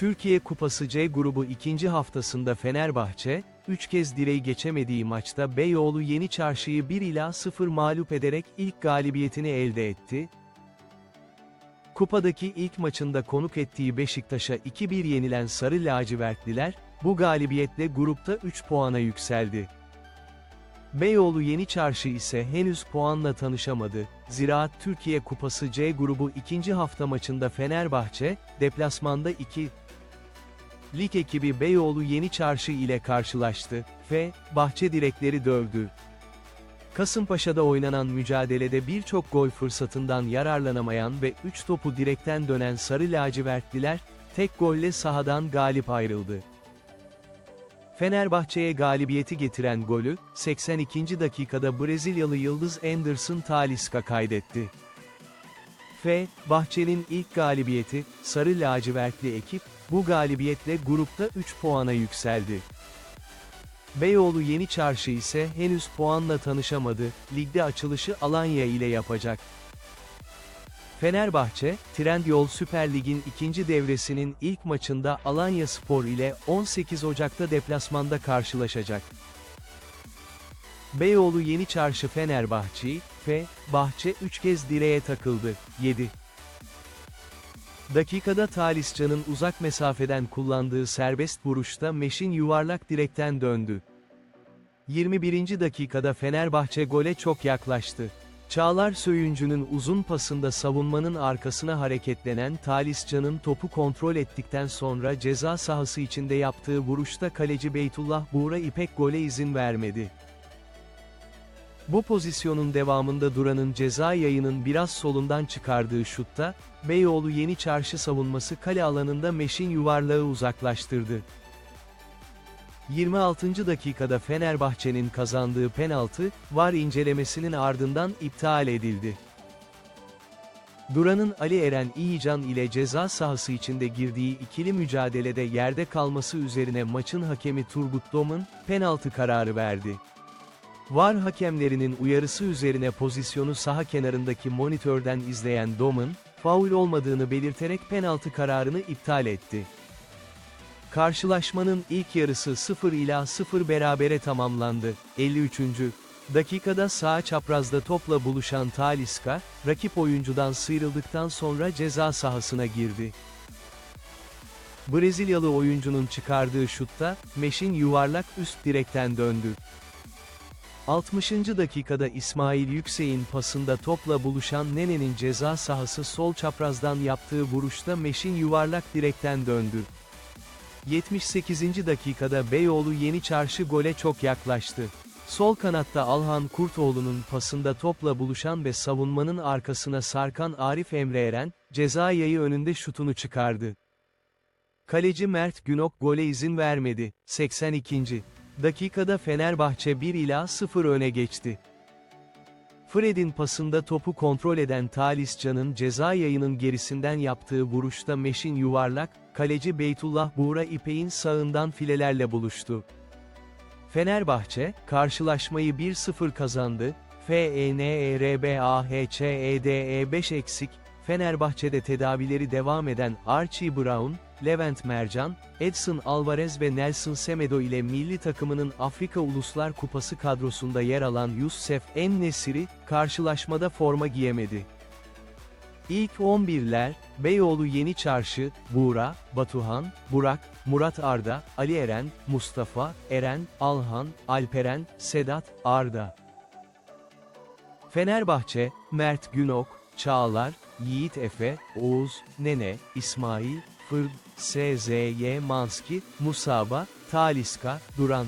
Türkiye Kupası C grubu ikinci haftasında Fenerbahçe, 3 kez direği geçemediği maçta Beyoğlu Yeni Çarşı'yı 1 ila 0 mağlup ederek ilk galibiyetini elde etti. Kupadaki ilk maçında konuk ettiği Beşiktaş'a 2-1 yenilen Sarı Lacivertliler, bu galibiyetle grupta 3 puana yükseldi. Beyoğlu Yeni Çarşı ise henüz puanla tanışamadı. Ziraat Türkiye Kupası C grubu ikinci hafta maçında Fenerbahçe, deplasmanda 2 Lig ekibi Beyoğlu Yeni Çarşı ile karşılaştı ve bahçe direkleri dövdü. Kasımpaşa'da oynanan mücadelede birçok gol fırsatından yararlanamayan ve 3 topu direkten dönen Sarı Lacivertliler, tek golle sahadan galip ayrıldı. Fenerbahçe'ye galibiyeti getiren golü, 82. dakikada Brezilyalı yıldız Anderson Talisca kaydetti. Ve, Bahçe'nin ilk galibiyeti, Sarı Lacivertli ekip, bu galibiyetle grupta 3 puana yükseldi. Beyoğlu Yeni Çarşı ise henüz puanla tanışamadı, ligde açılışı Alanya ile yapacak. Fenerbahçe, Trendyol Süper Lig'in ikinci devresinin ilk maçında Alanya Spor ile 18 Ocak'ta deplasmanda karşılaşacak. Beyoğlu Yeni Çarşı Fenerbahçe, ve Bahçe 3 kez direğe takıldı, 7. Dakikada Talisca'nın uzak mesafeden kullandığı serbest vuruşta Meşin yuvarlak direkten döndü. 21. dakikada Fenerbahçe gole çok yaklaştı. Çağlar Söyüncü'nün uzun pasında savunmanın arkasına hareketlenen Talisca'nın topu kontrol ettikten sonra ceza sahası içinde yaptığı vuruşta kaleci Beytullah Buğra İpek gole izin vermedi. Bu pozisyonun devamında Duran'ın ceza yayının biraz solundan çıkardığı şutta, Beyoğlu Yeni Çarşı savunması kale alanında Meşin yuvarlağı uzaklaştırdı. 26. dakikada Fenerbahçe'nin kazandığı penaltı, VAR incelemesinin ardından iptal edildi. Duran'ın Ali Eren İyican ile ceza sahası içinde girdiği ikili mücadelede yerde kalması üzerine maçın hakemi Turgut Dom'un, penaltı kararı verdi. VAR hakemlerinin uyarısı üzerine pozisyonu saha kenarındaki monitörden izleyen Dom'un, faul olmadığını belirterek penaltı kararını iptal etti. Karşılaşmanın ilk yarısı 0 ila 0 berabere tamamlandı. 53. dakikada sağ çaprazda topla buluşan Talisca, rakip oyuncudan sıyrıldıktan sonra ceza sahasına girdi. Brezilyalı oyuncunun çıkardığı şutta, Meşin yuvarlak üst direkten döndü. 60. dakikada İsmail Yüksek'in pasında topla buluşan Nene'nin ceza sahası sol çaprazdan yaptığı vuruşta Meşin yuvarlak direkten döndü. 78. dakikada Beyoğlu Yeni Çarşı gole çok yaklaştı. Sol kanatta Alhan Kurtoğlu'nun pasında topla buluşan ve savunmanın arkasına sarkan Arif Emre Eren, ceza yayı önünde şutunu çıkardı. Kaleci Mert Günok gole izin vermedi. 82. dakikada Fenerbahçe 1 ila 0 öne geçti. Fred'in pasında topu kontrol eden Talisca'nın ceza yayının gerisinden yaptığı vuruşta Meşin yuvarlak, kaleci Beytullah Buğra İpek'in sağından filelerle buluştu. Fenerbahçe, karşılaşmayı 1-0 kazandı, E FENERBAHÇEDE 5 eksik, Fenerbahçe'de tedavileri devam eden Archie Brown, Levent Mercan, Edson Alvarez ve Nelson Semedo ile milli takımının Afrika Uluslar Kupası kadrosunda yer alan Youssef En-Nesyri, karşılaşmada forma giyemedi. İlk 11'ler, Beyoğlu Yeni Çarşı, Buğra, Batuhan, Burak, Murat Arda, Ali Eren, Mustafa, Eren, Alhan, Alperen, Sedat, Arda. Fenerbahçe, Mert Günok, Çağlar, Yiğit Efe, Oğuz, Nene, İsmail, Fırd, SZY Manski, Musaba, Taliska, Duran.